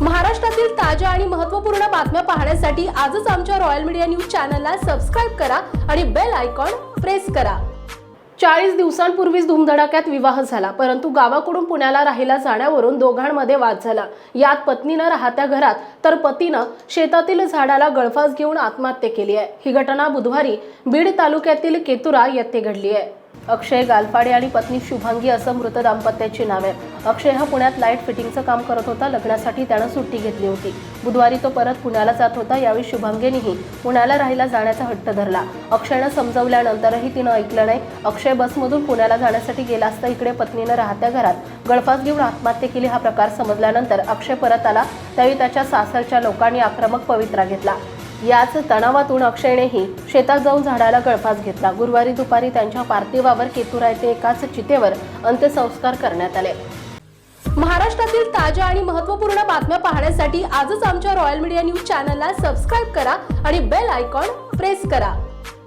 महाराष्ट्रातील ताज्या आणि महत्त्वपूर्ण बातम्या पाहण्यासाठी आजच आमच्या रॉयल मीडिया न्यूज चॅनलला सबस्क्राईब करा आणि बेल आयकॉन प्रेस करा. चाळीस दिवसांपूर्वीच धुमधडाक्यात विवाह झाला परंतु गावाकडून पुण्याला राहिला जाण्यावरून दोघांमध्ये वाद झाला. यात पत्नीनं राहत्या घरात तर पतीनं शेतातील झाडाला गळफास घेऊन आत्महत्या केली आहे. ही घटना बुधवारी बीड तालुक्यातील केतुरा येथे घडली आहे. अक्षय गालफाडे आणि पत्नी शुभांगी असं मृत दाम्पत्याची नाव आहे. अक्षय हा पुण्यात लाइट फिटिंगचं काम करत होता. लग्नासाठी त्यानं सुट्टी घेतली होती. बुधवारी तो परत पुण्याला जात होता. यावेळी शुभांगीनेही पुण्याला राहायला जाण्याचा हट्ट धरला. अक्षयनं समजवल्यानंतरही तिनं ऐकलं नाही. अक्षय बसमधून पुण्याला जाण्यासाठी गेला असता इकडे पत्नीनं राहत्या घरात गळफास घेऊन आत्महत्या केली हा प्रकार समजल्यानंतर अक्षय परत आला. त्यावेळी त्याच्या सासरच्या लोकांनी आक्रमक पवित्रा घेतला. याच तणावातून अक्षयनेही शेतात जाऊन झाडाला गळफास घेतला. गुरुवारी दुपारी त्यांच्या पार्थिवावर केतुरा येथे एकाच चितेवर अंत्यसंस्कार करण्यात आले. महाराष्ट्रातील ताज्या आणि महत्त्वपूर्ण बातम्या पाहण्यासाठी आजच आमच्या रॉयल मीडिया न्यूज चॅनलला सबस्क्राईब करा आणि बेल आयकॉन प्रेस करा.